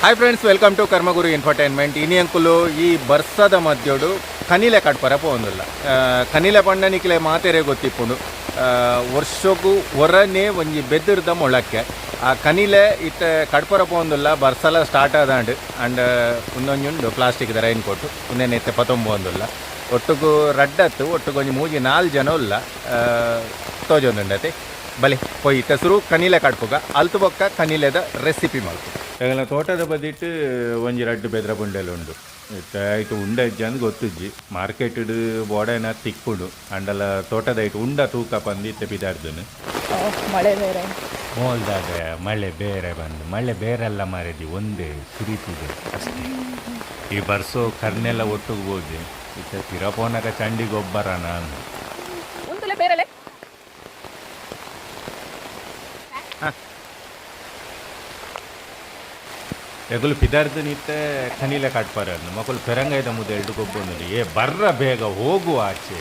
Hi friends welcome to Karmaguru entertainment ಇನಿ ಅಂಕುಲು ಈ ಬರ್ಸದ ಮಧ್ಯೋಡು ಕನಿಲೆ ಕಟ್ಪರ ಪೋಂದಿಲ್ಲ ಕನಿಲೆ ಪಂಡನಿಕ್ಲೆ ಮಾತೆರೆ ಗೊತ್ತಿಪ್ಪುಂಡು. ವರ್ಷಕ್ಕೂ ಹೊರನೇ ಒಂಜಿ ಬೆದ್ದಿರ್ದ ಮೊಳಕ್ಕೆ. ಆ ಕನಿಲೆ ಇತ್ತ ಕಡ್ಪರ ಪೋಂದಿಲ್ಲ ಬರ್ಸಲ ಸ್ಟಾರ್ಟ್ ಆದಾಂಡ್, ಅಂಡ್ ಒಂದೊಂಜುಂಡು ಪ್ಲಾಸ್ಟಿಕ್ ರೈನ್ ಕೊಟ್ಟು ಉನ್ನೇನೆ ಇತ್ತೆ ಪತೊಂಬೋಂದಿಲ್ಲ. ಒಟ್ಟಿಗೂ ರಡ್ಡತ್ತು, ಒಟ್ಟಿಗೆ ಒಂಜಿ ಮೂಜಿ ನಾಲ್ ಜನ ಇಲ್ಲ ತೋಜೊಂದುಂಡತೆ. ಬಲಿ, ಪೊಯ್ ಹೆಸರು ಕನಿಲೆ ಕಡ್ಪುಗ ಅಲ್ತು ಬೊಕ್ಕ ಕನಿಲೆದ ರೆಸಿಪಿ ಮಲ್ಪು ಈಗಲ ತೋಟದ ಬದಿಟ್ಟು ಒಂಜಿ ರಡ್ಡು ಬೆದ್ರ ಬುಂಡೆಲ್ಲ ಉಂಡು. ಇತ್ತ ಐಟ್ ಉಂಡ ಇಜ್ಜ ಅಂದ್ ಗೊತ್ತಿಜ್ಜಿ. ಮಾರ್ಕೆಟ್ ಬೋಡೆನ ತಿಕ್ಕುಂಡು. ಅಂಡಲ ತೋಟದ ಐಟ್ ಉಂಡ ತೂಕ ಬಂದು ಇತ್ತೆ ಬಿದಾಡ್ದನು ಮಳೆ ಬೇರೆ. ಮಳೆ ಬೇರೆ ಬಂದು. ಮಳೆ ಬೇರೆಲ್ಲ ಮಾರಿದಿ ಒಂದೇ ಸುರಿತಿದೆ ಅಷ್ಟೇ. ಈ ಬರ್ಸೋ ಕರ್ನೆಲ್ಲ ಒಟ್ಟಿಗೆ ಹೋದೆ. ಇತ್ತ ತಿರಪೋನಕ ಚಂಡಿ ಗೊಬ್ಬರ ನಾನು ಬೇರೆಲೆ? ಎಗುಲು ಪಿದಾರ್ದು ನಿತ್ತೆ ಖನಿಲೆ ಕಟ್ಪಾರ. ಮಕ್ಕಳು ಪೆರಂಗೈದ ಮುದ್ದೆ ಎರಡು ಗೊಬ್ಬೊಂದು ಏ ಬರ್ರ ಬೇಗ ಹೋಗು ಆಚೆ.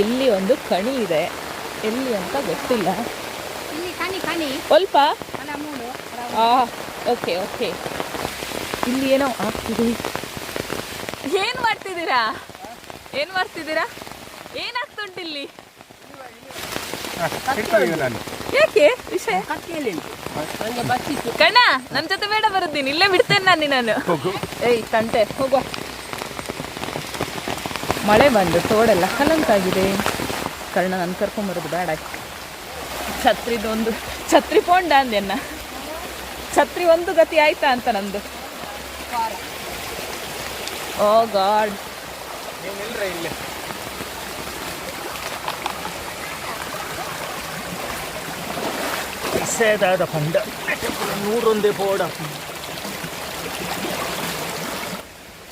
ಇಲ್ಲಿ ಒಂದು ಕಣಿ ಇದೆ. ಎಲ್ಲಿ ಅಂತ ಗೊತ್ತಿಲ್ಲ. ಇಲ್ಲಿ ಕಣಿ ಕಣಿ. ಸ್ವಲ್ಪ ಓಕೆ ಓಕೆ. ಇಲ್ಲಿ ಏನೋ ಆಗ್ತಿದೆ. ಏನು ಮಾಡ್ತಿದ್ದೀರಾ? ಏನು ಮಾಡ್ತಿದ್ದೀರಾ? ಏನಾಗ್ತುಂಟು ಇಲ್ಲಿ ನಾನು. ಯಾಕೆ? ವಿಷಯ? ಕಣ ಬಚ್ಚಿತ್ತು ನನ್ನ ಜೊತೆ ಬೇಡ ಬರುತ್ತೀನಿ. ಇಲ್ಲೇ ಬಿಡ್ತೇನೆ ನಾನು ನಾನು ಏಯ್ ತಂಟೆ ಹೋಗುವ. ಮಳೆ ಬಂದು ತೋಡೆಲ್ಲ ಕಲಂಕಾಗಿದೆ ಕರ್ಣ ನಾನು ಕರ್ಕೊಂಬರೋದು ಬೇಡ. ಛತ್ರಿದೊಂದು ಛತ್ರಿ ಪೋಂಡ ಅಂದೆನ್ನ ಛತ್ರಿ ಒಂದು ಗತಿ ಆಯ್ತಾ ಅಂತ ನಂದು. ಓ ಗಾಡ್ ಸೇದಾದ ಪಂಡ ನೂರೊಂದೇ ಪೋಡ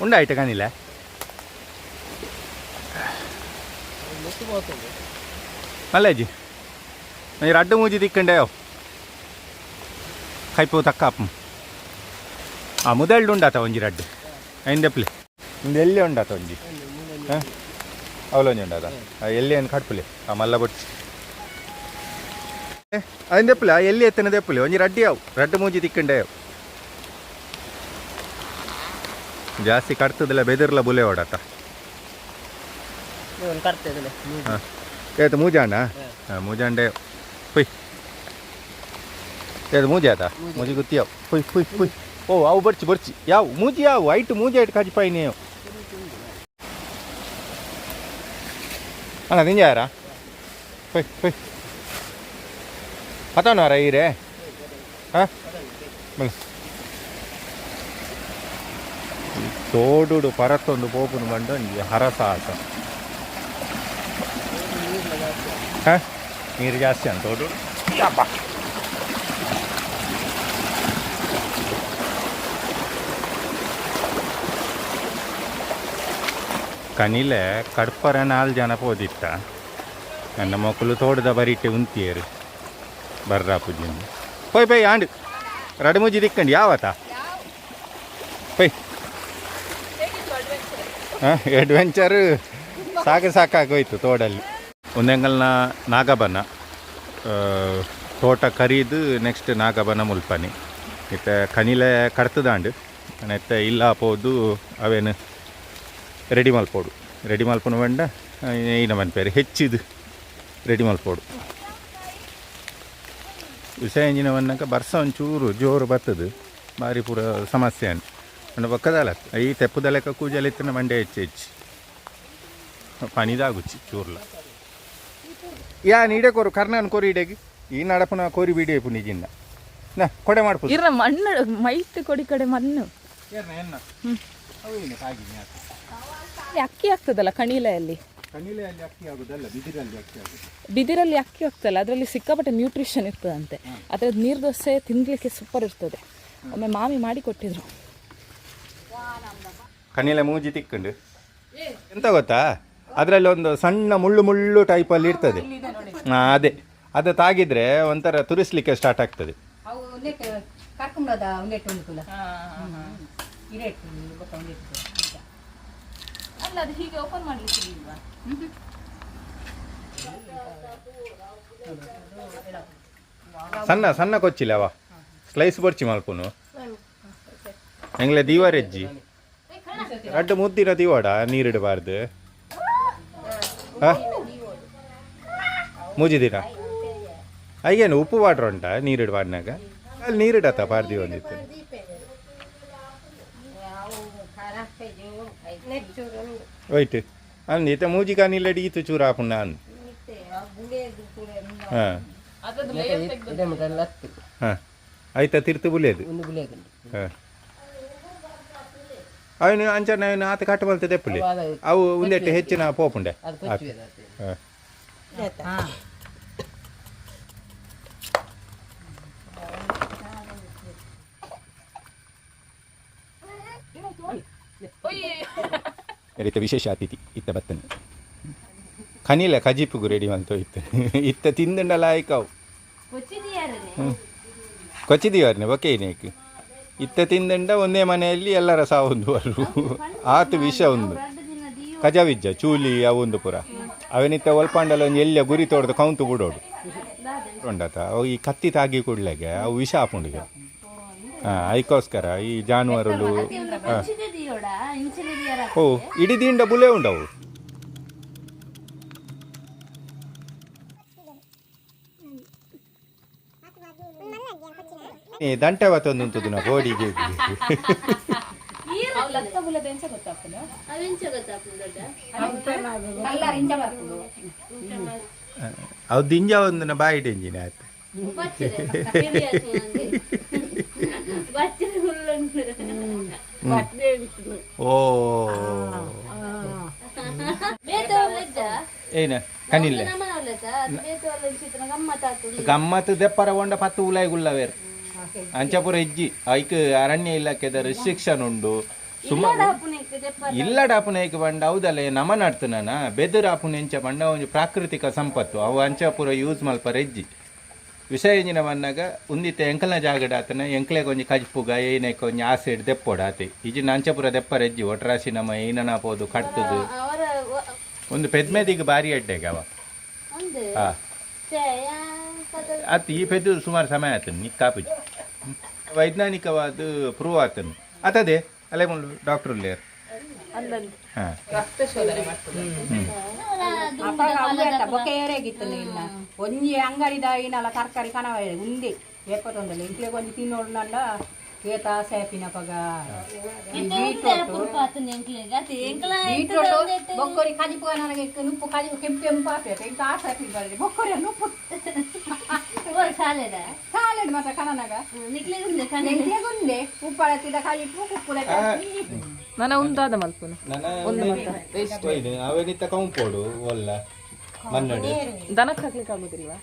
ಉಂಡಾಯ್ತು ಕಾಣಿಲ್ಲ ಮಲ್ಲೇಜಿ ನೀವು ಅಡ್ಡು ಮೂಜಿ ತಿಕ್ಕಂಡೆಯೋ ಕೈಪು ತಕ್ಕಾಪ ಆ ಮುದಳ್ಳು ಉಂಡಾತ ಒಂಜಿ ರಡ್ಡು ಐಂದೆಪ್ಲಿ ನಿಂದು ಎಲ್ಲಿ ಉಂಡಾತ ಒಂಜಿ ಹಾಂ ಅವಲೊಂಜಿ ಉಂಡಾತ ಆ ಎಲ್ಲಿ ಏನು ಕಟ್ಪುಲಿ ಆ ಮಲ್ಲ ಬೊಟ್ಟು അതിൻ്റെ എപ്പില്ല എല്ലി എത്തുന്നത് എപ്പില്ല ഒഞ്ഞി റെഡിയാവും റെഡ് മൂഞ്ചി തിക്കണ്ടേയോ ಜಾಸ್ತಿ ಕಟ್ತದಿಲ್ಲ ಬೆದಿರ್ಲ ಬುಲೆ ಓಡಾಟ ಕರ್ತದಲ್ಲ ಹಾಂ ಏತು ಮೂಜಾಣ ಹಾಂ ಮೂಜಾಂಡೆ ಪುಯ್ ಏದು ಮೂಜಿ ಆತ ಮೂಜಿ ಗೊತ್ತಿಯಾವ್ ಪುಯ್ ಪುಯ್ ಪುಯ್ ಓ ಅವು ಬರ್ಚಿ ಬರ್ಚಿ ಯಾವ ಮೂಜಿ ಯಾವ ಐಟು ಮೂಜಿ ಐಟು ಕಾಜಿ ಪಾಯಿ ನೀವು ಅಣ್ಣ ನಿಂಜ ಯಾರ ಪುಯ್ ಪುಯ್ ಅತವನವರ ರೇ ಹಾಂ ತೋಡು ತೋಡುಡು ಪರತ್ತೊಂದು ಪೋಪುನು ಬಂಡು ಒಂಜಿ ಹರಸ ಆಸ ಹಾಂ? ನೀರು ಜಾಸ್ತಿ ಅಂತ ತೋಡು ಕನಿಲೆ ಕಡ್ಪರ ನಾಲ್ ಜನ ಪೋದಿತ್ತ. ನನ್ನ ಮಕ್ಕಳು ತೋಟದ ಬರಿಟ್ಟೆ ಉಂತಿಯರು. ಬರ್ರಾ ಪೂಜಿಂದು ಪೋಯ್ ಪೈ, ಆಂಡ್. ರಡಮುಜಿ ದಿಕ್ಕಂಡು, ಯಾವತ್ತ? ಪೈ. ಹಾಂ ಅಡ್ವೆಂಚರ್ ಸಾಕು ಸಾಕಾಗೋಯ್ತು ತೋಡಲ್ಲಿ. ಒಂದೆಂಗಲ್ನ ನಾಗಬನ. ತೋಟ ಕರೀದು ನೆಕ್ಸ್ಟ್ ನಾಗಬನ ಮುಲ್ಪನಿ. ಇತ್ತೆ ಕನಿಲೆ ಕಡ್ತದಾಂಡು. ನೆತ್ತ ಇಲ್ಲ ಪೋದು, ಅವೇನು ರೆಡಿ ಮಲ್ಪೋಡು ರೆಡಿ ಮಲ್ಪನ ಬಂಡ ಏನ ಮನ್ಪೇರು ಹೆಚ್ಚಿದು ರೆಡಿ ಮಲ್ಪೋಡು ವಿಷಯ ಎಂಜಿನವನ್ನಕ ಬರ್ಸ ಒಂಚೂರು ಜೋರು ಬರ್ತದೆ. ಭಾರಿ ಪೂರ ಸಮಸ್ಯೆ ಅಂತ ಅಂಡ ಬಕ್ಕದಲ್ಲ ಈ ತೆಪ್ಪುದಲೆಕ್ಕ ಕೂಜಲಿತ್ತಿನ ಮಂಡೆ ಹೆಚ್ಚು ಹೆಚ್ಚು. ಪನಿದಾಗುಚ್ಚಿ ಚೂರ್ಲ. ಯಾ ನೀಡೆ ಕೊರು ಕರ್ನಾನ್ ಕೋರಿ ಇಡೆಗಿ ಈ ನಡಪನ ಕೋರಿ ಬಿಡಿ ಪುನಿಜಿನ್ನ ನಾ ಕೊಡೆ ಮಾಡ್ಬೋದು ಇರ ಮಣ್ಣು ಮೈಟ್ ಕೊಡಿ ಕಡೆ ಮಣ್ಣು. ಅಕ್ಕಿ ಆಗ್ತದಲ್ಲ ಕಣಿಲೆಯಲ್ಲಿ? ಕಣಿಲೆಯಲ್ಲಿ ಅಕ್ಕಿ ಆಗುದಲ್ಲ ಬಿದಿರಲ್ಲಿ ಅಕ್ಕಿ ಆಗುದು. ಬಿದಿರಲ್ಲಿ ಅಕ್ಕಿ ಹೋಗ್ತಲ್ಲ ಅದರಲ್ಲಿ ಸಿಕ್ಕಾಪಟ್ಟೆ ನ್ಯೂಟ್ರಿಷನ್ ಇರ್ತದಂತೆ. ಅದ್ರದ್ದು ನೀರು ದೋಸೆ ತಿನ್ಲಿಕ್ಕೆ ಸೂಪರ್ ಇರ್ತದೆ. ಒಮ್ಮೆ ಮಾಮಿ ಮಾಡಿ ಕೊಟ್ಟಿದ್ರು. ಕಣಿಲೆ ಮೂಜಿ ತಿಕ್ಕಂಡು. ಎಂತ ಗೊತ್ತಾ? ಅದರಲ್ಲಿ ಒಂದು ಸಣ್ಣ ಮುಳ್ಳು ಮುಳ್ಳು ಟೈಪಲ್ಲಿ ಇರ್ತದೆ. ಹಾಂ ಅದೇ. ಅದು ತಾಗಿದ್ರೆ ಒಂಥರ ತುರಿಸ್ಲಿಕ್ಕೆ ಸ್ಟಾರ್ಟ್ ಆಗ್ತದೆ. ಅವು ಕುಲ ಇರೇಟ್ ಗೊತ್ತ ಅಲ್ಲ, ಅದು ಹೀಗೆ ಓಪನ್ ಮಾಡಲಿಕ್ಕೆ ಸಣ್ಣ ಸಣ್ಣ ಕೊಚ್ಚಿಲ್ಲ ಅವ. ಸ್ಲೈಸ್ ಬರ್ಚಿ ಮಲ್ಪುನು. ಎಂಗ್ಲೆ ದೀವಾರೆಜ್ಜಿ? ಅಡ್ಡ ಮುದ್ದಿನ ದೀವಾಡ ನೀರಿಡಬಾರ್ದು ಮುಜಿದಿರ ಅಯ್ಯೇನು, ಉಪ್ಪು ವಾಟ್ರ್ ಉಂಟಾ ನೀರಿಡಬಾರ್ನಾಗ ಅಲ್ಲಿ ನೀರಿಡತ್ತ ಪಾರ್ದಿ ಒಂದಿತ್ತು ಒಯ್ಟ್ ಅಂದಿತ್ತ ಮೂಜಿ ಕಾನಿಲ್ಲಡಿ ಈತು ಚೂರ ಹಾಪುಣ್ಣ ಅಂದ್ ಹಾಂ ಹಾಂ ಆಯ್ತಾ ತಿರ್ತು ಬುಲೇದು ಹಾಂ ಅವನು ಅಂಚನ ಅವನು ಆತ ಕಟ್ಟ ಬಲ್ತದೆ ಪುಲಿ ಅವು ಒಂದೆಟ್ಟು ಹೆಚ್ಚಿನ ಪೋಪುಂಡೆ ಹಾಂ ರೀತ ವಿಶೇಷ ಅತಿಥಿ. ಇತ್ತ ಬತ್ತನೆ ಖನಿಲ ಖಜೀಪುಗು ರೆಡಿ ಅಂತ ಇತ್ತು. ಇತ್ತ ತಿಂದುಂಡಲ ಆಯ್ಕಾವು ಕೊಚ್ಚಿದೀವರ್ನೆ ಬೊಕೆ ನೇಕು ಇತ್ತ ತಿಂದಂಡ ಒಂದೇ ಮನೆಯಲ್ಲಿ ಎಲ್ಲರ ಸಾವೊಂದುವರು ಆತು ವಿಷ ಒಂದು. ಕಜವಿಜ್ಜ ಚೂಲಿ ಅವೊಂದು ಪುರ. ಅವನಿತ್ತ ಒಲ್ಪಾಂಡಲ ಒಂದು ಎಲ್ಲ ಗುರಿ ತೋಡ್ದು ಕೌಂತು ಬಿಡೋಡು ಉಂಡತ? ಅವು ಈ ಕತ್ತಿ ತಾಗಿ ಕೂಡ್ಲಾಗೆ ಅವು ವಿಷ ಹಾಕೊಂಡಿಗೆ ಹಾಂ ಅದಕ್ಕೋಸ್ಕರ ಈ ಜಾನುವಾರುಗಳು ಹಾಂ ಓ ಇಡೀ ದಿಂಡ ಬುಲೆ ಉಂಡವು? ಏ ದಂಟೆ ಅವತ್ತೊಂದು ನಾ ಬೋಡಿಗೆ ಅವು ದಿಂಜ ಒಂದು ನಾ ಬಾಯಿ ಡೆಂಜಿನ ಆಯ್ತು. ಓ ಏನ ಕನಿಲ್ಲ ಗಮ್ಮತ್ ದೆಪ್ಪರ ಒಂಡ ಪತ್ತು ಉಲಾಯಿ ಗುಲ್ಲವೇರು ಅಂಚಪುರ ಇಜ್ಜಿ ಐಕ್ ಅರಣ್ಯ ಇಲಾಖೆದ ರಿಸ್ಟ್ರಿಕ್ಷನ್ ಉಂಡು ಸುಮಾರು ಇಲ್ಲ ಡಾಪುನೇಕ ಬಂಡ ಹೌದಲ್ಲ ನಮ ನಡ್ತನ ಬೆದರ್ ಆಪುನ ಎಂಚ ಬಂಡ ಒಂಜಿ ಪ್ರಾಕೃತಿಕ ಸಂಪತ್ತು. ಅವು ಅಂಚಪುರ ಯೂಸ್ ಮಲ್ಪರ ಎಜ್ಜಿ ವಿಷಯ ಎಂಜಿನ ಬಂದಾಗ ಉಂದಿತ್ತ ಎಂಕಲ್ನ ಜಾಗಡ ಆತನ ಎಂಕ್ಲೆಗ್ ಒಂಜಿ ಕಜ್ಪುಗ ಏನಕ್ಕೆ ಒಂಜಿ ಆಸೆಡ್ ದೆಪ್ಪೋಡ ಆತಿ ಇಜಿ ಅಂಚಪುರ ದೆಪ್ಪರ ಎಜ್ಜಿ ಒಟ್ರಾಸಿ ನಮ್ಮ ಏನನ ಪೋದು ಕಟ್ತದು ಒಂದು ಪೆದ್ಮೆದಿಗೆ ಬಾರಿ ಅಡ್ಡೆಗೆ ಅವ. ಹಾ ಅತ್ ಈ ಪೆದ್ದು ಸುಮಾರು ಸಮಯ ಆತನು ನಿ ಕಾಪುಜಿ ವೈಜ್ಞಾನಿಕವಾದ ಪ್ರೂವ್ ಆತನು. ಅತದೆ ಅಲ್ಲೇ ಮುಂಡು ಡಾಕ್ಟರ್ ಲೇರ್ ಹಾಂ ರಕ್ತ ಶೋಧನೆ ಮಾಡ್ತದೆ ಅಪ್ಪಾಗ ಅವ್ಲೆತ್ತ ಬೊಕ್ಕೆ ಏರೆಗಿತ್ತು ಇನ್ನ ಒಂಜಿ ಅಂಗಡಿದ ಏನಲ್ಲ ತರಕಾರಿ ಕಣವ ಉಂದಿ ಎಪ್ಪತ್ತೊಂದಲ್ಲ ಇಂಕ್ಲೆಗ್ ಒಂಜಿ ತಿನ್ನೋಡು ನಂಡ ಏತ ಸೇಪಿನ ಪಗ ಬೀಟ್ರೋಟು ಬೊಕ್ಕೊರಿ ಕಜಿಪು ನನಗೆ ನುಪ್ಪು ಕಜಿ ಕೆಂಪು ಕೆಂಪು ಆಗ್ತೈತೆ ಇಂಕ ಆ ಸೇಪಿ ಬರಲಿ ಬೊಕ್ಕೊರಿ ನುಪ್ಪು ಸಾಲೆಡ್ ಮಾತ್ರ ಕಣನಾಗ. ನೆಂಕ್ಲೆಗುಂದೆ ಉಪ್ಪಳತಿದ ಕಜಿಪು ಉಪ್ಪುಲ ನನ್ನ ಉಂದಾದ ಮಲ್ಪುನು ಅವನಿತ್ತ ಕಂಪೋಡು ಒಲ್ಲ ಮನ್ನಡು ದನಕ್ಕೆ ಹಾಕ್ಲಿಕ್ಕೆ ಆಗುದಿಲ್ವಾ?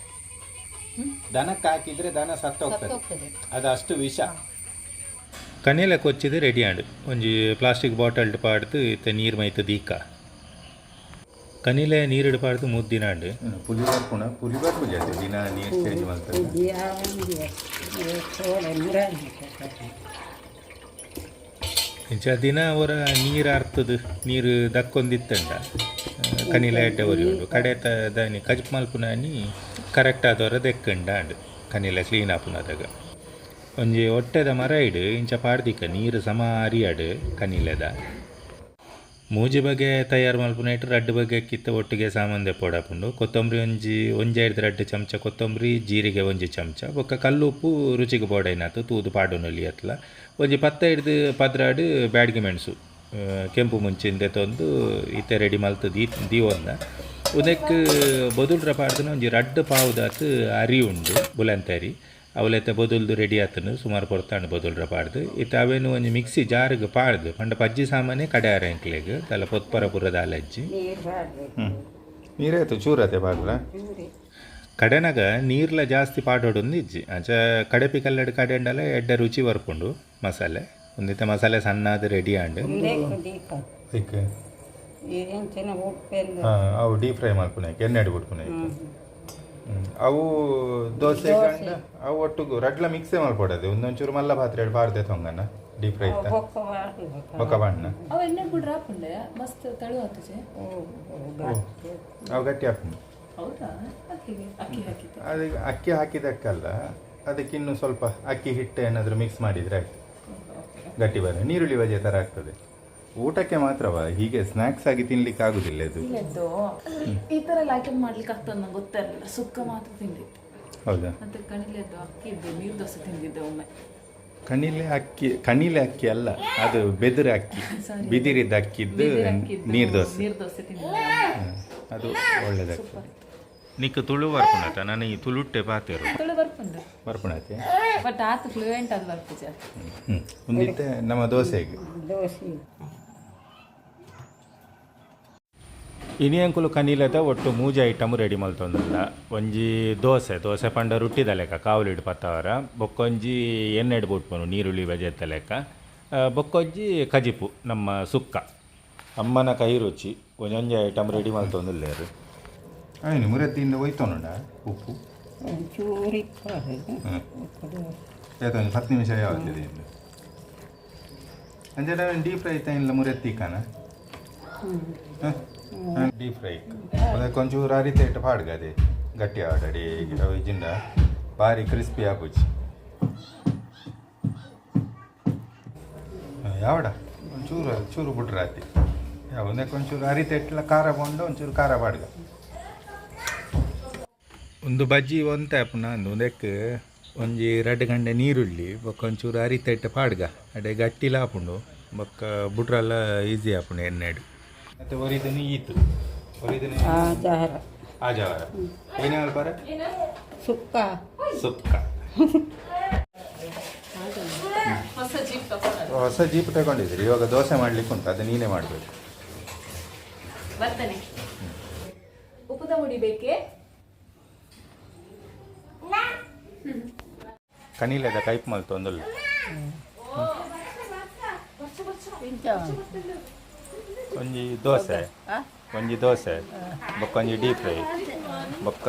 ದನಕ್ಕೆ ಹಾಕಿದ್ರೆ ದನ ಸತ್ತೋಗ್ತದೆ ಅದು ಅಷ್ಟು ವಿಷ. ಕನೆಲ ಕೊಚ್ಚಿದೆ ರೆಡಿ ಆಡು ಒಂಜಿ ಪ್ಲಾಸ್ಟಿಕ್ ಬಾಟಲ್ ಪಾಡ್ದು ಇತ್ತ ನೀರು ಮೈತ ದೀಕ. ಕನಿಲೆ ನೀರಿಡು ಪಾಡ್ದು ಅಂಡಿ ಪುಲಿ ಬರ್ಪುಣ ಪುಲಿ ಬರ್ಪುಜ ದಿನ ನೀರು ಚೇಂಜ್ ಮಾಡ್ತಾರೆ ಇಂಚ ದಿನ ಅವರ ನೀರು ಆರ್ತದ ನೀರು ದಕ್ಕೊಂದಿತ್ತಂಡ ಕನಿಲೆ ಎಡ್ಡೆ ಒರಿ ಉಂಡು ಕಡೆತ ದಾನಿ ಕಜ್ ಮಲ್ಪುನಾನಿ ಕರೆಕ್ಟ್ ಆದವರ ದೆಕ್ಕಂಡ ಅಂಡ್ ಕನಿಲೆ ಕ್ಲೀನ್ ಆಪುನದಾಗ ಒಂಜಿ ಒಟ್ಟೆದ ಮರ ಇಡು ಇಂಚ ಪಾಡ್ದಿಕ್ಕ ನೀರು ಸಮಾರಿ ಅರಿಯಾಡು ಕನಿಲೆದ. ಮೂಜಿ ಬಗ್ಗೆ ತಯಾರು ಮಲ್ಪುನ ಇಟ್ಟು ರಡ್ಡು ಬಗ್ಗೆ ಕಿತ್ತ ಒಟ್ಟಿಗೆ ಸಾಮಾನ್ಯ ಪೋಡಾಪುಂಡು ಕೊತ್ತಂಬರಿ ಒಂಜಿ ಒಂಜಿ ಐದು ರಡ್ಡು ಚಮಚ, ಕೊತ್ತಂಬರಿ, ಜೀರಿಗೆ ಒಂಜಿ ಚಮಚ, ಬೊಕ್ಕ ಕಲ್ಲುಪ್ಪು ರುಚಿಗೆ ಬೋಡೈನಾತು ತೂದು ಪಾಡುನೊಲಿ ಅತ್ಲ. ಒಂಜಿ ಪತ್ತ ಹಿಡ್ದು ಪದ್ರಾಡು ಬ್ಯಾಡ್ಗೆ ಮೆಣಸು ಕೆಂಪು ಮುಂಚಿಂದೆ ತಂದು ಇತ್ತೆ ರೆಡಿ ಮಲ್ತು ದೀ ದೀವೊಂದ ಉದಕ್ಕೆ ಬದುಲ್ರ ಪಾಡ್ದನ ಒಂಜಿ ರಡ್ಡು ಪಾವುದಾತು ಅರಿ ಉಂಡು, ಬುಲಂತರಿ. ಅವಲೆತ್ತ ಬದಲ್ದು ರೆಡಿ ಆತನು ಸುಮಾರು ಕೊಡ್ತಾಂಡು ಬದಲ್ರ ಪಾಡ್ದು. ಇತ್ತ ಅವೇನು ಒಂಜಿ ಮಿಕ್ಸಿ ಜಾರಿಗೆ ಪಾಡ್ದು ಪಂಡ ಪಜ್ಜಿ ಸಾಮಾನೆ ಕಡೆಯಾರ ಎಂಕ್ಲೆಗ್ ತಲ ಪೊತ್ಪರ ಪುರದ ಅಲಜ್ಜಿ ನೀರಾಯ್ತು ಚೂರತೆ ಪಾಡ್ಲ ಕಡೆನಾಗ ನೀರ್ಲ ಜಾಸ್ತಿ ಪಾಡೋಡು ಇಜ್ಜಿ ಅಂಚ ಕಡೆಪಿ ಕಲ್ಲಡ್ ಕಡೆಂಡಲ ಎಡ್ಡೆ ರುಚಿ ಬರ್ಕೊಂಡು ಮಸಾಲೆ. ಒಂದಿತ್ತ ಮಸಾಲೆ ಸಣ್ಣದು ರೆಡಿ ಆಂಡು. ಅವು ಡೀಪ್ ಫ್ರೈ ಮಾಡ್ಕೊಳಕ್ಕೆ ಎಣ್ಣೆ ಬಿಡ್ಕೊಳಕ್ಕೆ ಅವು ದೋಸೆ ಗಂಡ ಅವು ಒಟ್ಟಿಗೂ ರಡ್ಲ ಮಿಕ್ಸೇ ಮಾಡ್ಕೊಡೋದು. ಒಂದೊಂಚೂರು ಮಲ್ಲ ಪಾತ್ರೆ ಪಾರ್ದೆ ತೊಂಗನ ಡೀಪ್ ಫ್ರೈ ಇತ್ತ ಬೊಕ್ಕ ಬಣ್ಣ. ಅವ ಎಣ್ಣೆ ಕೂಡ ಹಾಕೊಂಡೆ ಮಸ್ತ್ ತಳು ಅವು ಗಟ್ಟಿ ಹಾಕೊಂಡು ಹೌದಾ? ಅಕ್ಕಿ ಹಾಕಿದ್ದು. ಅದು ಅಕ್ಕಿ ಹಾಕಿದಕ್ಕಲ್ಲ ಅದಕ್ಕೆ ಇನ್ನು ಸ್ವಲ್ಪ ಅಕ್ಕಿ ಹಿಟ್ಟು ಏನಾದರೂ ಮಿಕ್ಸ್ ಮಾಡಿದರೆ ಆಯ್ತು. ಗಟ್ಟಿ ಬರ ನೀರುಳ್ಳಿ ಬಜೆ ಥರ ಆಗ್ತದೆ. ಊಟಕ್ಕೆ ಮಾತ್ರವಾ? ಹೀಗೆ ಸ್ನಾಕ್ಸ್ ಆಗಿ ತಿನ್ಲಿಕ್ಕೆ ಆಗುದಿಲ್ಲ ಇದು? ಇಲ್ಲದ್ದು ಈ ತರ ಎಲ್ಲ ಐಟಮ್ ಮಾಡ್ಲಿಕ್ಕೆ ಆಗ್ತದೆ ನಂಗೆ ಗೊತ್ತಿರಲಿಲ್ಲ ಸುಕ್ಕ ಮಾತ್ರ ತಿಂದಿತ್ತು ಹೌದಾ? ಮತ್ತೆ ಕಣಿಲೆದ್ದು ಅಕ್ಕಿ ಇದ್ದು ನೀರು ದೋಸೆ ತಿಂದಿದ್ದೆ ಒಮ್ಮೆ. ಕಣಿಲೆ ಅಕ್ಕಿ ಕಣಿಲೆ ಅಕ್ಕಿ ಅಲ್ಲ ಅದು ಬೆದರ ಅಕ್ಕಿ. ಬಿದಿರಿದ್ದ ಅಕ್ಕಿದ್ದು ನೀರು ದೋಸೆ. ನೀರು ದೋಸೆ ತಿಂದಿದ್ದೆ. ಅದು ಒಳ್ಳೇದಾಗ್ತದೆ. ನಿಕ್ಕ ತುಳು ಬರ್ಪುಣತ? ನಾನು ಈ ತುಳುಟ್ಟೆ ಪಾತೇರು ತುಳು ಬರ್ಪುಂಡು ಬರ್ಪುಣತೆ? ಬಟ್ ಆತ ಫ್ಲೂಯೆಂಟ್ ಅದು ಬರ್ಪುಜ ಹ್ಞೂ ಒಂದಿತ್ತೆ ನಮ್ಮ ದೋಸೆಗೆ. ದೋಸೆ. ಇನಿಯಂಕುಲು ಕನಿಲದ ಒಟ್ಟು ಮೂಜಿ ಐಟಮ್ ರೆಡಿ ಮಲ್ತೊಂದುಲ್ಲ. ಒಂಜಿ ದೋಸೆ ದೋಸೆ ಪಂಡ ರುಟ್ಟಿದ ಲೆಕ್ಕ ಕಾವಲಿಡ್ ಪತ್ತವರ ಬೊಕ್ಕೊಂಜಿ ಎಣ್ಣೆಡ್ ಬುಟ್ಪನು ನೀರುಳ್ಳಿ ಬಜೆತ್ತ ಲೆಕ್ಕ ಬೊಕ್ಕೊಂಜಿ ಕಜಿಪು ನಮ್ಮ ಸುಕ್ಕ. ಅಮ್ಮನ ಕೈ ರುಚಿ ಒಂಜೊಂಜಿ ಐಟಮ್ ರೆಡಿ ಮಲ್ತೊಂದಿಲ್ಲೇರು. ಆಯ್ನು ಮುರತ್ತಿಯಿಂದ ಹೋಯ್ತೋನು ಉಪ್ಪು? ಹತ್ತು ನಿಮಿಷ ಯಾವತ್ತಿದೆ ಇನ್ನು ಅಂಜೆ ಡೀಪ್ ಫ್ರೈ ಇಲ್ಲ ಮುರೆತ್ತಿಕ್ಕನ ಡೀಪ್ ಫ್ರೈ ಅದಕ್ಕೆ ಒಂಚೂರು ಅರಿತೆ ಇಟ್ಟು ಪಾಡ್ಗೆ ಅದೇ. ಗಟ್ಟಿ ಆಡಡಿ ಇಜಿಂದ ಭಾರಿ ಕ್ರಿಸ್ಪಿ ಆಗುಚ್ಚಿ ಯಾವಡ? ಒಂಚೂರು, ಚೂರು ಬಿಟ್ರೆ ಆತಿ ಯಾವದಕ್ಕೆ ಒಂಚೂರು ಅರಿತೆ ಇಟ್ಟಲ್ಲ ಖಾರ ಬಂದು ಒಂಚೂರು ಖಾರ ಪಾಡ್ಗ. ಒಂದು ಬಜ್ಜಿ ಒಂತ ನಾನು ಒಂದಕ್ಕೆ ಒಂಜಿ ಎರಡು ಗಂಟೆ ನೀರುಳ್ಳಿ, ಬೊಕ್ಕ ಒಂಚೂರು ಪಾಡ್ಗ. ಅಡೆ ಗಟ್ಟಿಲ ಹಾಪುಂಡು ಬೊಕ್ಕ ಬುಟ್ರೆಲ್ಲ ಈಸಿ ಹಾಪುಂಡು ಎಣ್ಣೆಡು ಮತ್ತೆ ಒರಿದನು ಈತು ಒರಿದನು ಆಜಾರ ಆಜಾವರ ಏನೇ ಅಲ್ಪಾರ ಸುಕ್ಕ. ಸುಕ್ಕ. ಹೊಸ ಜೀಪ್ ತಗೊಂಡು ತಗೊಂಡಿದ್ರಿ ಇವಾಗ ದೋಸೆ ಮಾಡ್ಲಿಕ್ಕೆ ಉಂಟು. ಅದು ನೀನೇ ಮಾಡಬೇಕು. ಬರ್ತೇನೆ ಉಪ್ಪುದ ಮುಡಿ ಬೇಕೇ? ಕನೀಲದ ಕೈಪ್ ಮಲ್ತು ಒಂದಲ್ಲ ಒಂಜಿ ದೋಸೆ. ಒಂಜಿ ದೋಸೆ. ಬೊಕ್ಕ ಒಂಜಿ ಡೀಪ್ ಫ್ರೈ. ಬೊಕ್ಕ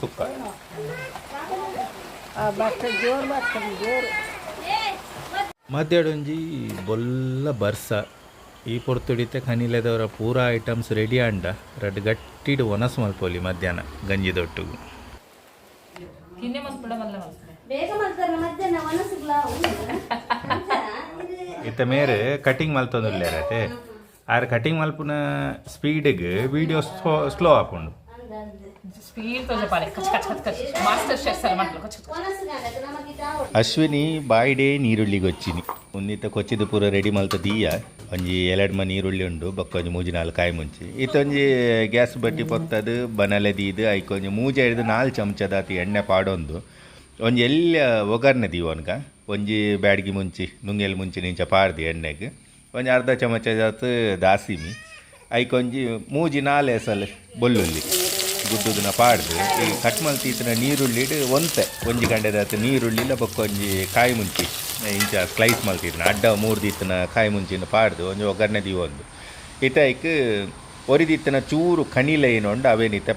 ಸುಕ್ಕ. ಮಧ್ಯಾಡೊಂಜಿ ಬೊಲ್ಲ ಬರ್ಸ. ಈ ಪೊರ್ತುಡಿತೆ ಕನಿಲೆದವರ ಪೂರ ಐಟಮ್ಸ್ ರೆಡಿ ಅಂಡ. ರಡ್ ಗಟ್ಟಿಡು ಒನಸ್ ಮಲ್ಪೋಲಿ ಮಧ್ಯಾಹ್ನ ಗಂಜಿ ದೊಟ್ಟು ಇತ್ತ ಮೇರೆ ಕಟಿಂಗ್ ಮಲ್ತೊಂದುಲ್ಲೇರತೆ ಆರ್ ಕಟಿಂಗ್ ಮಲ್ಪುನ ಸ್ಪೀಡಿಗೆ ವಿಡಿಯೋ ಸ್ಲೋ ಸ್ಲೋ ಹಾಕೊಂಡು. ಅಶ್ವಿನಿ ಬಾಯ್ಡೆ ನೀರುಳ್ಳಿ ಗೊಚ್ಚಿನಿ. ಒಂದಿತ್ತ ಕೊಚ್ಚಿದ ಪೂರ ರೆಡಿ ಮಲ್ತ ದೀಯ. ಒಂಜಿ ಎರಡು ಮ ನೀರುಳ್ಳಿ ಉಂಡು ಬೊಕ್ಕ ಒಂಜಿ ಮೂಜಿ ನಾಲ್ಕು ಕಾಯಿ ಮುಂಚಿ. ಇತ್ತೊಂಜಿ ಗ್ಯಾಸ್ ಬಟ್ಟಿ ಪೊತ್ತದು ಬನಲೆ ದೀದು ಐಕೊಂಜಿ ಮೂಜ ಹಿಡಿದು ನಾಲ್ಕು ಚಮಚದ ಅತಿ ಎಣ್ಣೆ ಪಾಡೊಂದು. ಒಂಜಿ ಎಲ್ಲ ಒಗರ್ನೆ ದೀವನ್ಗ ಒಂಜಿ ಬ್ಯಾಡ್ಗಿ ಮುಂಚಿ ನುಂಗೆಲ್ ಮುಂಚಿ ನಿಂಚ ಪಾಡ್ದು ಎಣ್ಣೆಗೆ. ಒಂಜಿ ಅರ್ಧ ಚಮಚದಾತು ದಾಸಿಮಿ ಐಕೊಂಜಿ ಮೂಜಿ ನಾಲೆ ಸಲ ಬೊಲ್ಲುಲ್ಲಿ ಗುಡ್ಡುದನ್ನ ಪಾಡ್ದು ಈ ಕಟ್ ಮಲ್ತೀತಿನ ನೀರುಳ್ಳಿಡ್ ಒಂತೆ ಒಂಜಿ ಗಂಟೆದಾತ ನೀರುಳ್ಳಿಲ ಬೊಕ್ಕ ಒಂಜಿ ಕಾಯಿ ಮುಂಚಿ ಇಂಚ ಸ್ಲೈಸ್ ಮಲ್ತಿದ್ನ ಅಡ್ಡ ಮೂರು ದಿತ್ತನ ಕಾಯಿ ಮುಂಚಿನ ಪಾಡ್ದು ಒಂಜಿ ಒಗ್ಗರಣೆ ದೀವೊಂದು ಇತೈಕ್ ಒರಿದಿತ್ತನ ಚೂರು ಕಣಿಲ ಏನೊಂಡು ಅವೇನಿತ್ತೆ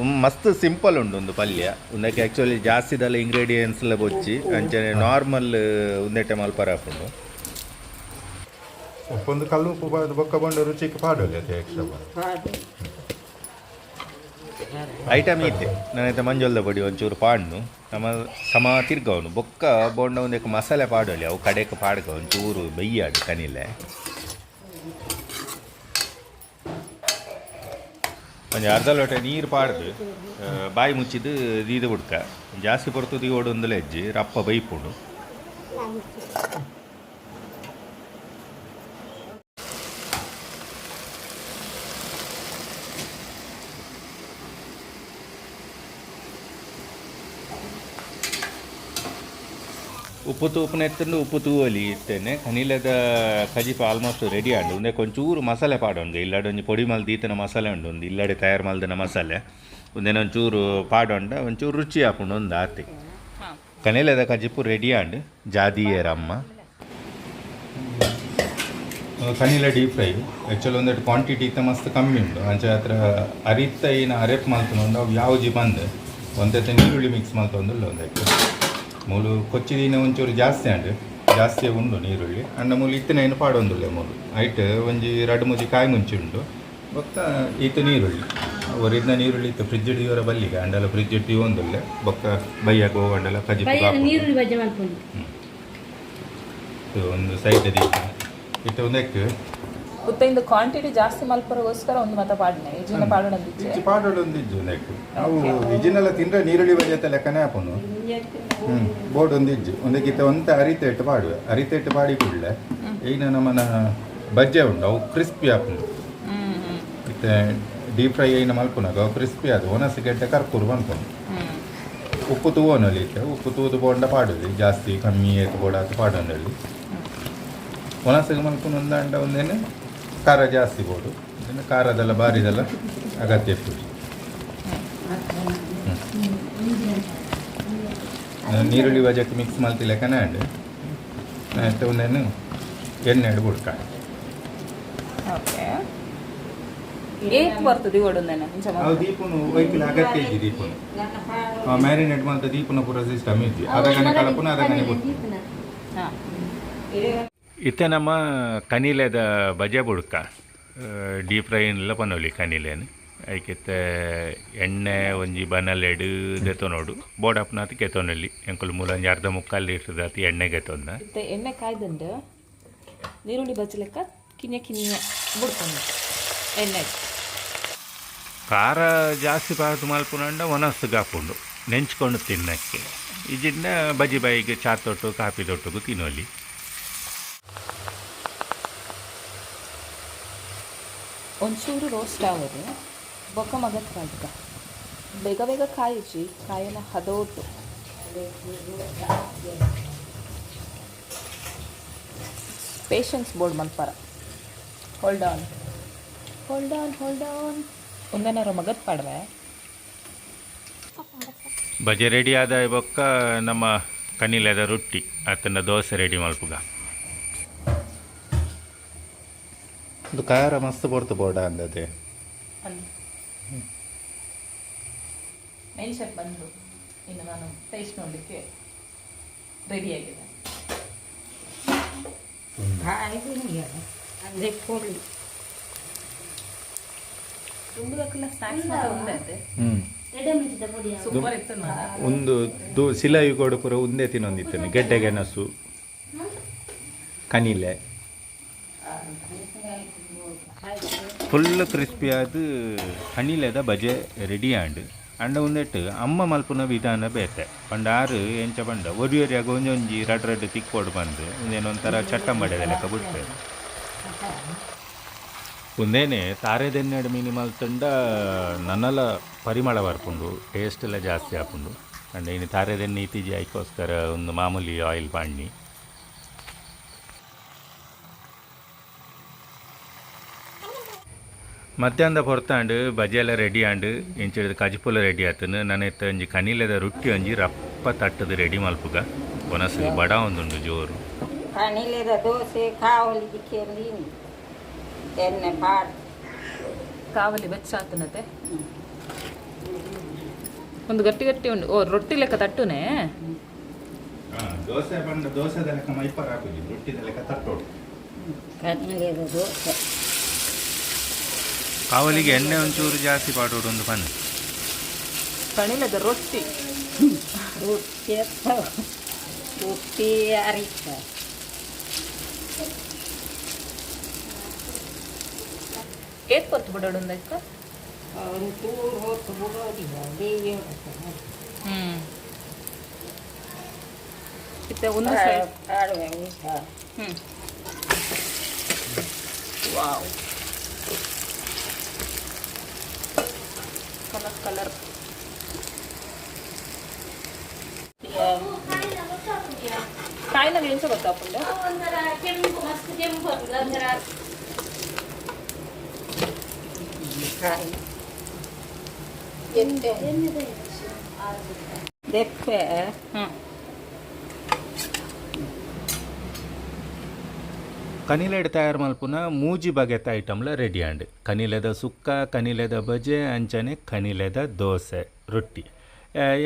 ಉಮ್ ಮಸ್ತ್ ಸಿಂಪಲ್ ಉಂಡು ಒಂದು ಪಲ್ಯ ಉಂದಕ್ಕೆ ಆ್ಯಕ್ಚುಲಿ ಜಾಸ್ತಿದಲ್ಲ ಇಂಗ್ರೀಡಿಯೆಂಟ್ಸ್ ಎಲ್ಲ ಬೊಚ್ಚಿ ಅಂಚನೆ ನಾರ್ಮಲ್ ಉಂದೆಟೆ ಮಲ್ಪರ ಹಾಕೊಂಡು ಒಂದು ಕಲ್ಲು ಉಪ್ಪು ಬೊಕ್ಕ ಬಂಡ ರುಚಿಗೆ ಪಾಡೋಲ್ಲ ಎಕ್ಸ್ಟ್ರಾ ಐಟಮ್ ಇತ್ತೆ ನನ್ನ ಮಂಜೊಲ್ದ ಬಡಿ ಒಂಚೂರು ಪಾಡ್ನು ನಮ್ಮ ಸಮ ತಿರ್ಗವನು ಬೊಕ್ಕ ಬೋಂಡ ಒಂದಕ್ಕೆ ಮಸಾಲೆ ಪಾಡೋಲಿ ಅವು ಕಡೆಗೆ ಪಾಡ್ಕ ಒಂಚೂರು ಬೈಯಾಡು ಕನಿಲೆ ಒಂದು ಅರ್ಧ ಲೋಟ ನೀರು ಪಾಡ್ದು ಬಾಯಿ ಮುಚ್ಚಿದ್ದು ದೀದ ಹುಡ್ಕ ಜಾಸ್ತಿ ಬರ್ತದೆ ಓಡೊಂದಲೇ ಹೆಜ್ಜೆ ರಪ್ಪ ಬೈಪುಂಡು ಉಪ್ಪು ತೂಪನ ಎತ್ತಂಡು ಉಪ್ಪು ತೂವಲಿ ಇತ್ತೇನೆ ಕನಿಲದ ಕಜಿಪ ಆಲ್ಮೋಸ್ಟ್ ರೆಡಿ ಆಂಡು ಉಂದೆ ಕೊಂಚೂರು ಮಸಾಲೆ ಪಾಡೊಂದು. ಇಲ್ಲಾಡೆ ಒಂಜಿ ಪೊಡಿ ಮಲ್ದ ಈತನ ಮಸಾಲೆ ಉಂಡು ಒಂದು ಇಲ್ಲಾಡೆ ತಯಾರು ಮಲ್ದನ ಮಸಾಲೆ. ಒಂದೇನೋ ಒಂಚೂರು ಪಾಡೊಂಡ. ಒಂಚೂರು ರುಚಿ ಹಾಕೊಂಡು ಒಂದು ಆತಿ ಕನಿಲದ ಕಜಿಪು ರೆಡಿ ಆಂಡು ಜಾದಿಯರಮ್ಮ. ಕನಿಲ ಡೀಪ್ ಫ್ರೈ ಆ್ಯಕ್ಚುಲಿ ಒಂದೆರಡು ಕ್ವಾಂಟಿಟಿ ಇತ್ತ ಮಸ್ತ್ ಕಮ್ಮಿ ಉಂಟು. ಅಂಚೆ ಹತ್ರ ಅರಿತ ಏನು ಅರೆಪ್ ಮಲ್ತುಂಡು ಅವು ಯಾವ್ಜಿ ಬಂದು. ಒಂದೆ ಈರುಳ್ಳಿ ಮಿಕ್ಸ್ ಮಲ್ತೊಂದುಲ್ಲ ಒಂದಕ್ಕೆ ಮೂಲು ಕೊಚ್ಚಿದಿನ ಒಂಚೂರು ಜಾಸ್ತಿ ಅಂಡು ಜಾಸ್ತಿ ಉಂಡು ನೀರುಳ್ಳಿ. ಅಂಡ ಮೂಲು ಇತ್ತಿನ ಏನು ಪಾಡೊಂದುಲ್ಲ ಮೂಲು ಐಟ್ ಒಂಜಿ ಎರಡು ಮೂಜಿ ಕಾಯಿ ಮುಂಚಿ ಉಂಡು ಬೊಕ್ಕ ಈತ ನೀರುಳ್ಳಿ ಅವರಿಂದ ನೀರುಳ್ಳಿ ಇತ್ತು ಫ್ರಿಜ್ ಇಡಿಯೋರ ಬಲ್ಲಿಗೆ. ಅಂಡಲ ಫ್ರಿಜ್ ಇಟ್ಟು ಒಂದಲ್ಲ ಬೊಕ್ಕ ಬೈಯಾಗ ಹೋಗಂಡಲ ಕಜಿ ಒಂದು ಸೈಡ್ ದೀಪ ಇಟ್ಟು ಒಂದಕ್ಕೆ ಉತ್ತೈಂದು ಕ್ವಾಂಟಿಟಿ ಜಾಸ್ತಿ ಮಲ್ಪರೋಗೋಸ್ಕರ ಒಂದು ಮತ ಪಾಡ್ನೆ. ಇಜಿನ ಪಾಡೋಣ ಇಚ್ಚಿ ಪಾಡೋಣ ನಾವು ಇಜ್ಜಿನೆಲ್ಲ ತಿಂದ್ರೆ ನೀರುಳ್ಳಿ ಬಜೆ ಅಂತ ಲೆಕ್ಕನೇ ಹಾಕೋನು. ಬೋರ್ಡ್ ಒಂದು ಇಜ್ಜು. ಒಂದಕ್ಕಿಂತ ಒಂತ ಅರಿತೆಟ್ಟು ಪಾಡುವೆ ಅರಿತೆಟ್ಟು ಪಾಡಿ ಕೂಡಲೇ ಈಗ ನಮ್ಮನ ಬಜ್ಜೆ ಉಂಡು ಅವು ಕ್ರಿಸ್ಪಿ ಆಪುಂಡು ಮತ್ತೆ ಡೀಪ್ ಫ್ರೈ ಏನು ಮಲ್ಪುನಾಗ ಅವು ಕ್ರಿಸ್ಪಿ ಅದು. ಒನಸಿ ಗೆಡ್ಡೆ ಕರ್ಕೂರು ಬಂದ್ಕೊಂಡು ಉಪ್ಪು ತೂವನಲ್ಲಿ ಇತ್ತೆ. ಉಪ್ಪು ತೂದು ಬೋಂಡ ಪಾಡುದು. ಜಾಸ್ತಿ ಕಮ್ಮಿ ಏತು ಬೋಡ ಅದು ಪಾಡೋನಲ್ಲಿ ಒಣಸಿಗೆ ಮಲ್ಕೊಂಡು ಒಂದು ಅಂಡ ಒಂದೇನು ಖಾರ ಜಾಸ್ತಿ ಬೋಡು. ಖಾರದೆಲ್ಲ ಬಾರಿದೆಲ್ಲ ಅಗತ್ಯ ಇತ್ತು ನೀರುಳ್ಳಿ ಬಜಕ್ಕೆ ಮಿಕ್ಸ್ ಮಾಡ್ತಿಲ್ಲ ಕನ್ನಡ ಮತ್ತೆ ಒಂದೇನು ಎಣ್ಣೆ ಹಿಡ್ದು ಬಿಡ್ಕ ಓಕೆ. ಏಕ್ ಬರ್ತದೆ ಓಡೊಂದೇನೆ ಇಂಚ ಅವು ದೀಪನು ವೈಕಲ್ ಅಗತ್ಯ ಇದ್ದಿ ದೀಪನು. ಮ್ಯಾರಿನೇಟ್ ಮಾಡ್ತಾ ದೀಪನ ಪೂರ ಸಿಸ್ಟಮ್ ಇದೆ ಅದಗನೆ ಕಲಪುನ ಅದನ್ನ ಬಿಟ್ಟು ಹಾಂ. ಇತ್ತೆ ನಮ್ಮ ಕನಿಲೆದ ಬಜೆ ಬುಡ್ಕ ಡೀಪ್ ಫ್ರೈ ಎಲ್ಲ ಪನ್ನೋಲಿ ಕನಿಲೇನು. ಐಕೆತ್ತೆ ಎಣ್ಣೆ ಒಂಜಿ ಬನಲೆಡು ದೆತೊನೋಡು ಬೋಡಪ್ಪನಾತ್ ಕೆತ್ತೋನಲ್ಲಿ ಎಂಕುಲು ಮೂಲಂಜಿ ಅರ್ಧ ಮುಕ್ಕಾಲು ಲೀಟ್ರ್ ದಾತಿ ಎಣ್ಣೆ ಮತ್ತೆ ಎಣ್ಣೆ ಕಾಯ್ದಂಡು ನೀರುಳ್ಳಿ ಬಜ್ಜಿ ಲೆಕ್ಕ ಕಿನ್ಯ ಕಿನ್ಯ ಬಿಡ್ಕೊಂಡು ಎಣ್ಣೆ. ಖಾರ ಜಾಸ್ತಿ ಪಾರ್ದು ಮಲ್ಪುನಂಡ ಒನಸ್ತು ಹಾಕೊಂಡು ನೆಂಚ್ಕೊಂಡು ತಿನ್ನಕ್ಕೆ. ಇದನ್ನ ಬಜಿ ಬಾಯಿಗೆ ಚಾ ತೊಟ್ಟು ಕಾಫಿ ತೊಟ್ಟುಗು ತಿನ್ನೋಲಿ. ಒಂಚೂರು ರೋಸ್ಟ್ ಆಗೋದು. ಬೊಕ್ಕ ಮಗತ್ ಕಾಯ್ಕ ಬೇಗ ಬೇಗ ಕಾಯಿಸಿ ಕಾಯೆಲ್ಲ ಹದೋಟು patience board ಮಲ್ಪರ hold on hold on hold on ಒಂದೇನಾರು ಮಗತ್ ಪಾಡ್ರೆ ಬಜೆ ರೆಡಿ ಆದ ಬೊಕ್ಕ ನಮ್ಮ ಕನಿಲೆದ ರೊಟ್ಟಿ. ಅತನ ದೋಸೆ ರೆಡಿ ಮಲ್ಪುಗ ಇದು ಖಾರ ಮಸ್ತ್ ಬರ್ತು ಬೋರ್ಡ ಅಂದದೆ ಅಲ್ಲಿ ಮೇನ್ ಶೆಫ್ ಬಂದು ಇನ್ನು ನಾನು ಟೇಸ್ಟ್ ನೋಡಲಿಕ್ಕೆ ರೆಡಿಯಾಗಿದೆ ಅಂದರೆ ಕೊಡ್ಲಿ ತುಂಬದಕ್ಕೆಲ್ಲ ಸ್ನ್ಯಾಕ್ಸ್ ಮಾತ್ರ ಒಂದೇ ಸೂಪರ್ ಇತ್ತು ದು ಸಿಲಾಯಿ ಕೊಡಪುರ ಪೂರ ಒಂದೇ ತಿನ್ನೊಂದಿತ್ತೇನೆ ಗೆಡ್ಡೆ ಗೆಣಸು ಕನಿಲೆ. ಫುಲ್ ಕ್ರಿಸ್ಪಿ ಆದ ಕನಿಲೆದ ಬಜೆ ರೆಡಿ ಆಂಡ್ ಅಂಡ ಉಂದೆಟ್ಟು ಅಮ್ಮ ಮಲ್ಪುನ ವಿಧಾನ ಬೇತೆ ಪಂಡ ಆರು ಎಂಚ ಪಂಡ ಒರಿ ಒರಿಯಾಗ ಒಂಜೊಂಜಿ ರಡ್ ರಡ್ ತಿಕ್ಕೋಡು ಬಂದು ಒಂದೇನೊಂಥರ ಚಟ್ಟ ಮಡೆದ ಲೆಕ್ಕ ಬಿಡ್ತೇವೆ ಒಂದೇನೆ ತಾರೆದೆನ್ನೆಡು ಮೀನು ಮಲ್ತಂಡ ನನ್ನಲ್ಲ ಪರಿಮಳ ಬರ್ಪುಂಡು ಟೇಸ್ಟ್ ಎಲ್ಲ ಜಾಸ್ತಿ ಹಾಕೊಂಡು ಅಂಡ್ ಇನ್ನು ತಾರೆದೆಣ್ಣೆ ಇತ್ತೀಜಿ ಆಯ್ಕೋಸ್ಕರ ಒಂದು ಮಾಮೂಲಿ ಆಯಿಲ್ ಪಾಂಡಿ ಮಧ್ಯಾಹ್ನದ ಹೊರತಾಂಡು ಬಜೆ ಎಲ್ಲ ರೆಡಿ ಆಂಡ್ ಇಂಚಿಡಿದ ಕಜಿಪುಲ ರೆಡಿ ಆತನು ನನ್ನ ಇತ್ತ ಒಂಜಿ ಕನಿಲೆದ ರೊಟ್ಟಿ ಒಂಜಿ ರಪ್ಪ ತಟ್ಟದ ರೆಡಿ ಮಲ್ಪುಗ. ಒನಸು ಬಡ ಒಂದುಂಡು ಜೋರು. ಕಣಿಲೆದ ದೋಸೆ ಕಾವಲಿ ಕೇಳೀನಿ ಎಣ್ಣೆ ಕಾವಲಿ ಬೆಚ್ಚ ಆತನತೆ? ಒಂದು ಗಟ್ಟಿ ಗಟ್ಟಿ ಉಂಡು. ಓ ರೊಟ್ಟಿ ಲೆಕ್ಕ ತಟ್ಟುನೇ? ದೋಸೆ ಬಂದ ದೋಸೆದ ಲೆಕ್ಕ ಮೈಪರ್ ಹಾಕುದು ರೊಟ್ಟಿದ ಲೆಕ್ಕ ತಟ್ಟೋಡು. ಕಣಿಲೆದ ದೋಸೆ. ಕಾವಲಿಗೆ ಎಣ್ಣೆ ಒಂಚೂರು ಜಾಸ್ತಿ ಪಾಡೋಡು ಒಂದು ಪನ್ ಕಣಿಲದ ರೊಟ್ಟಿ ರೊಟ್ಟಿ. ರೊಟ್ಟಿ ಅರಿತ ಪತ್ತು ಬಿಡೋಡು ಒಂದು ಹೊತ್ತು ಬಿಡೋದಿಲ್ಲ ದೇವಿ. ಹ್ಞೂ ಹ್ಞೂ ವಾವ್. ಕಲರ್ ಕಲರ್ ಕಾಯಿನಾಗ ಎಂಚ ಗೊತ್ತಾಪುಂಡ ಒಂಥರ ಕೆಂಪು ಮಸ್ತ್ ಕೆಂಪು ಬರ್ತದೆ ಒಂಥರ ಕಾಯಿ ಎಣ್ಣೆ ದೆಪ್ಪೆ ಹ್ಞೂ ಕನಿಲೆಡ್ ತಯಾರು ಮಲ್ಪುನ ಮೂಜಿ ಬಗೆತ ಐಟಮ್ಲ ರೆಡಿ ಆಂಡ್. ಕನಿಲೆದ ಸುಕ್ಕ, ಕನಿಲೆದ ಬಜೆ ಅಂಚನೆ ಕನಿಲೆದ ದೋಸೆ, ರೊಟ್ಟಿ.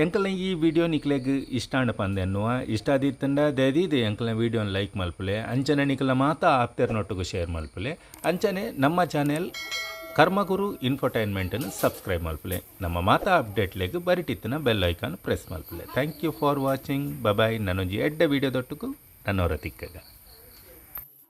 ಎಂಕಲ್ನ ಈ ವಿಡಿಯೋ ನಿಕ್ಲೆಗ್ ಇಷ್ಟ ಪಂದೆ ಎನ್ನುವ ಇಷ್ಟ ಆದಿತ್ತಂಡ ದಯದಿದೆ ಎಂಕಲ್ನ ವಿಡಿಯೋನ ಲೈಕ್ ಮಲ್ಪಲೆ ಅಂಚನೆ ನಿಕ್ಲ ಮಾತ ಆಪ್ತೇರ್ನೊಟ್ಟಿಗೂ ಶೇರ್ ಮಲ್ಪಲೆ ಅಂಚನೆ ನಮ್ಮ ಚಾನೆಲ್ ಕರ್ಮಗುರು ಇನ್ಫರ್ಟೈನ್ಮೆಂಟನ್ನು ಸಬ್ಸ್ಕ್ರೈಬ್ ಮಲ್ಪಲೆ, ನಮ್ಮ ಮಾತಾ ಅಪ್ಡೇಟ್ಲೆಗ್ ಬರಿಟಿತ್ತಿನ bell icon press ಮಲ್ಪಲೆ. Thank you for watching bye bye ನನ್ನೊಂಜಿ ಎಡ್ಡ ವಿಡಿಯೋದೊಟ್ಟಿಗೂ ನನ್ನವರ ತಿಕ್ಕಗ.